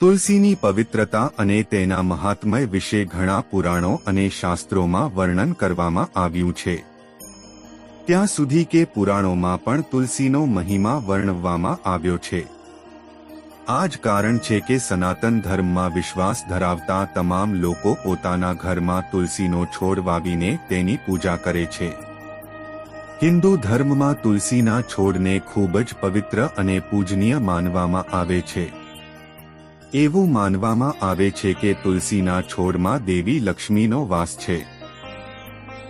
તુલસીની પવિત્રતા અને તેના મહાત્મય વિશે ઘણા પુરાણો અને શાસ્ત્રોમાં વર્ણન કરવામાં આવ્યું છે. ત્યાં સુધી કે પુરાણોમાં પણ તુલસીનો મહિમા વર્ણવવામાં આવ્યો છે. આ જ કારણ છે કે સનાતન ધર્મમાં વિશ્વાસ ધરાવતા તમામ લોકો પોતાના ઘરમાં તુલસીનો છોડ વાવીને તેની પૂજા કરે છે. હિન્દુ ધર્મમાં તુલસીના છોડને ખૂબ જ પવિત્ર અને પૂજનીય માનવામાં આવે છે. એવું માનવામાં આવે છે કે તુલસીના છોડમાં દેવી લક્ષ્મીનો વાસ છે.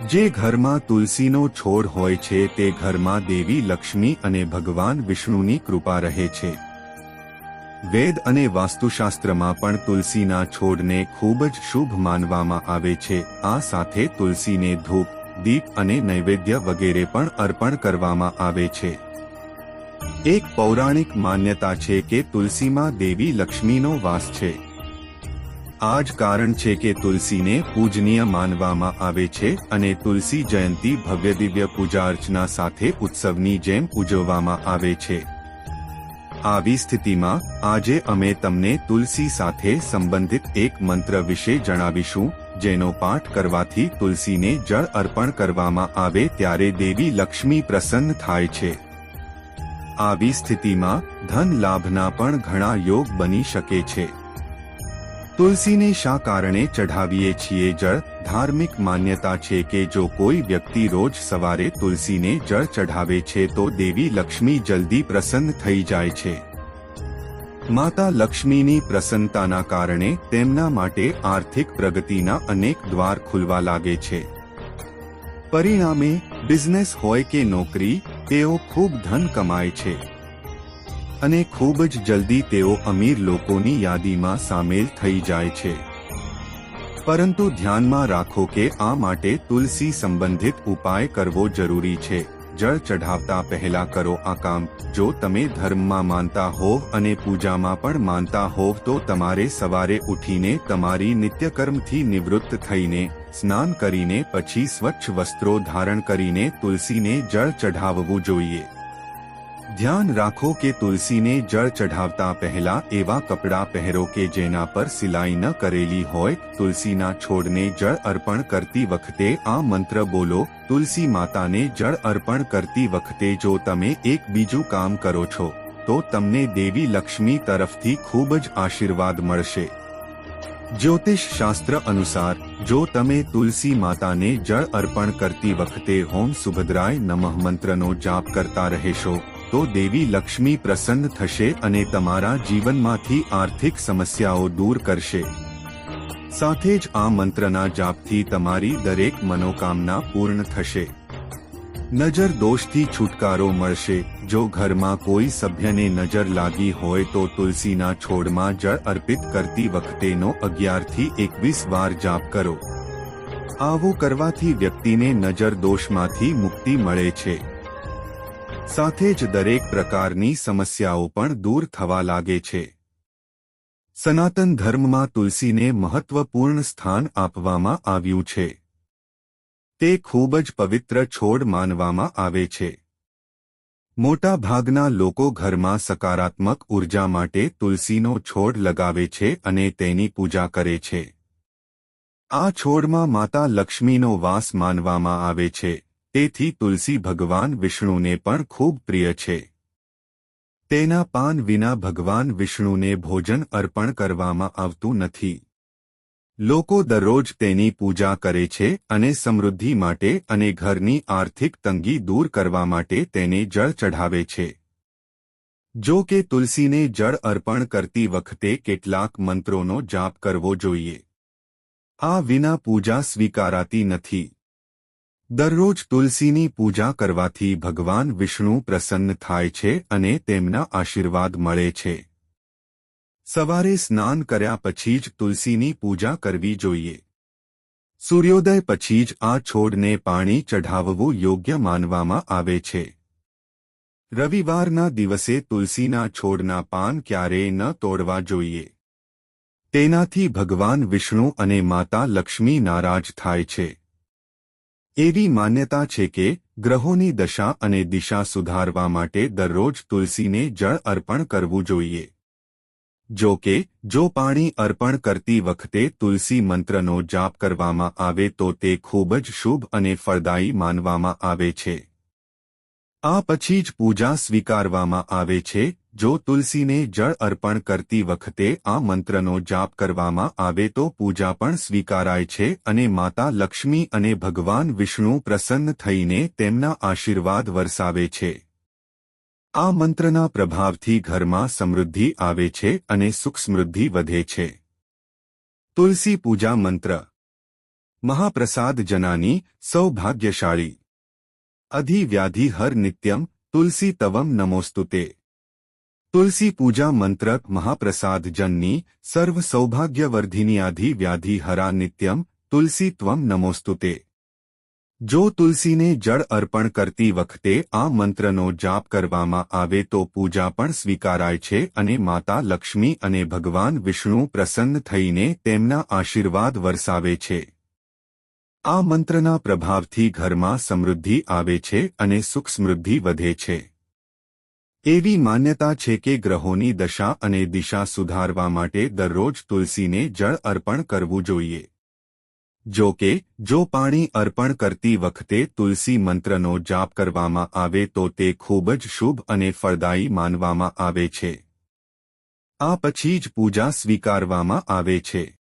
જે ઘરમાં તુલસીનો છોડ હોય છે તે ઘરમાં દેવી લક્ષ્મી અને ભગવાન વિષ્ણુની કૃપા રહે છે. વેદ અને વાસ્તુશાસ્ત્રમાં પણ તુલસીના છોડને ખૂબ જ શુભ માનવામાં આવે છે. આ સાથે તુલસીને ધૂપ, દીપ અને નૈવેદ્ય વગેરે પણ અર્પણ કરવામાં આવે છે. એક પૌરાણિક માન્યતા છે કે તુલસીમાં દેવી લક્ષ્મીનો વાસ છે. આ જ કારણ છે કે તુલસીને પૂજનીય માનવામાં આવે છે અને તુલસી જયંતી ભવ્ય દિવ્ય પૂજા અર્ચના સાથે ઉત્સવની જેમ ઉજવવામાં આવે છે. આવી સ્થિતિમાં, આજે અમે તમને તુલસી સાથે સંબંધિત એક મંત્ર વિશે જણાવીશું, જેનો પાઠ કરવાથી તુલસીને જળ અર્પણ કરવામાં આવે ત્યારે દેવી લક્ષ્મી પ્રસન્ન થાય છે. આવી સ્થિતિમાં ધન લાભના પણ ઘણા યોગ બની શકે છે. તુલસીને શા કારણે ચઢાવીએ છીએ જળ? ધાર્મિક માન્યતા છે કે જો કોઈ વ્યક્તિ રોજ સવારે તુલસીને જળ ચઢાવે છે તો દેવી લક્ષ્મી જલ્દી પ્રસન્ન થઈ જાય છે. માતા લક્ષ્મીની પ્રસન્નતાના કારણે તેમના માટે આર્થિક પ્રગતિના અનેક દ્વાર ખુલવા લાગે છે. પરિણામે બિઝનેસ હોય કે નોકરી તેઓ ખૂબ ધન કમાય છે. અને ખૂબ જ જલ્દી તેઓ અમીર લોકોની યાદીમાં સામેલ થઈ જાય છે. પરંતુ ધ્યાનમાં રાખો કે આ માટે તુલસી સંબંધિત ઉપાય કરવો જરૂરી છે. જળ ચઢાવતા પહેલા કરો આ કામ. જો તમે ધર્મમાં માનતા હોવ અને પૂજામાં પણ માનતા હોવ તો તમારે સવારે ઉઠીને તમારી નિત્યકર્મથી નિવૃત્ત થઈને સ્નાન કરીને પછી સ્વચ્છ વસ્ત્રો ધારણ કરીને તુલસીને જળ ચઢાવવું જોઈએ. ધ્યાન રાખો કે તુલસીને જળ ચઢાવતા પહેલા એવા કપડાં પહેરો કે જેના પર સિલાઈ ન કરેલી હોય, તુલસીના છોડને જળ અર્પણ કરતી વખતે આ મંત્ર બોલો, તુલસી માતાને જળ અર્પણ કરતી વખતે જો તમે એક બીજું કામ કરો છો, તો તમને દેવી લક્ષ્મી તરફથી ખૂબ જ આશીર્વાદ મળશે. જ્યોતિષ શાસ્ત્ર અનુસાર જો તમે તુલસી માતાને જળ અર્પણ કરતી વખતે હોમ સુભદ્રાય નમઃ મંત્રનો જાપ કરતા રહેશો, તો દેવી લક્ષ્મી પ્રસન્ન થશે અને તમારા જીવનમાંથી આર્થિક સમસ્યાઓ દૂર કરશે. સાથે જ આ મંત્રના જાપથી તમારી દરેક મનોકામના પૂર્ણ થશે. નજર દોષથી છુટકારો મળશે. જો ઘરમાં કોઈ સભ્યને નજર લાગી હોય તો તુલસીના છોડમાં જળ અર્પિત કરતી વખતેનો અગિયારથી એકવીસ વાર જાપ કરો. આવું કરવાથી વ્યક્તિને નજર દોષમાંથી મુક્તિ મળે છે. સાથે જ દરેક પ્રકારની સમસ્યાઓ પણ દૂર થવા લાગે છે. સનાતન ધર્મમાં તુલસીને મહત્વપૂર્ણ સ્થાન આપવામાં આવ્યું છે. તે ખૂબ જ પવિત્ર છોડ માનવામાં આવે છે. મોટા ભાગના લોકો ઘરમાં સકારાત્મક ઊર્જા માટે તુલસીનો છોડ લગાવે છે અને તેની પૂજા કરે છે. આ છોડમાં માતા લક્ષ્મીનો વાસ માનવામાં આવે છે, તેથી તુલસી ભગવાન વિષ્ણુને પણ ખૂબ પ્રિય છે. તેના પાન વિના ભગવાન વિષ્ણુને ભોજન અર્પણ કરવામાં આવતું નથી. લોકો દરરોજ તેની પૂજા કરે છે અને સમૃદ્ધિ માટે અને ઘરની આર્થિક તંગી દૂર કરવા માટે તેને જળ ચઢાવે છે. જો કે તુલસીને જળ અર્પણ કરતી વખતે કેટલાક મંત્રોનો જાપ કરવો જોઈએ. આ વિના પૂજા સ્વીકારાતી નથી. દરરોજ તુલસીની પૂજા કરવાથી ભગવાન વિષ્ણુ પ્રસન્ન થાય છે અને તેમના આશીર્વાદ મળે છે. સવારે સ્નાન કર્યા પછી જ તુલસીની પૂજા કરવી જોઈએ. સૂર્યોદય પછી જ આ છોડને પાણી ચઢાવવું યોગ્ય માનવામાં આવે છે. રવિવારના દિવસે તુલસીના છોડના પાન ક્યારેય ન તોડવા જોઈએ. તેનાથી ભગવાન વિષ્ણુ અને માતા લક્ષ્મી નારાજ થાય છે. એવી માન્યતા છે કે, ગ્રહોની દશા અને દિશા સુધારવા માટે દરરોજ તુલસીને જળ અર્પણ કરવું જોઈએ. જો કે, જો પાણી અર્પણ કરતી વખતે તુલસી મંત્રનો જાપ કરવામાં આવે તો તે ખૂબ જ શુભ અને ફળદાયી માનવામાં આવે છે. આ પછી જ પૂજા સ્વીકારવામાં આવે છે, જો તુલસીને જળ અર્પણ કરતી વખતે આ મંત્રનો જાપ કરવામાં આવે તો પૂજા પણ સ્વીકારાય છે અને માતા લક્ષ્મી અને ભગવાન વિષ્ણુ પ્રસન્ન થઈને તેમના આશીર્વાદ વરસાવે છે. આ મંત્રના પ્રભાવથી ઘરમાં સમૃદ્ધિ આવે છે અને સુખ સમૃદ્ધિ વધે છે. તુલસી પૂજા મંત્ર. મહાપ્રસાદ જનાની સૌભાગ્યશાળી. અધિવ્યાધિ હર નિત્યમ તુલસી તવમ નમોસ્તુતે. તુલસી પૂજા મંત્રક મહાપ્રસાદ જનની સર્વ સૌભાગ્યવર્ધિનીયાધિ વ્યાધિ હરા નિત્યમ તુલસી ત્વમ નમોસ્તુતે. જો તુલસીને જળ અર્પણ કરતી વખતે આ મંત્રનો જાપ કરવામાં આવે તો પૂજા પણ સ્વીકારાય છે અને માતા લક્ષ્મી અને ભગવાન વિષ્ણુ પ્રસન્ન થઈને તેમના આશીર્વાદ વરસાવે છે. આ મંત્રના પ્રભાવથી ઘરમાં સમૃદ્ધિ આવે છે અને સુખ સમૃદ્ધિ વધે છે. એવી માન્યતા છે કે ગ્રહોની દશા અને દિશા સુધારવા માટે દરરોજ તુલસીને જળ અર્પણ કરવું જોઈએ. જો કે, જો પાણી અર્પણ કરતી વખતે તુલસી મંત્રનો જાપ કરવામાં આવે તો તે ખૂબ જ શુભ અને ફળદાયી માનવામાં આવે છે. આ પછી જ પૂજા સ્વીકારવામાં આવે છે.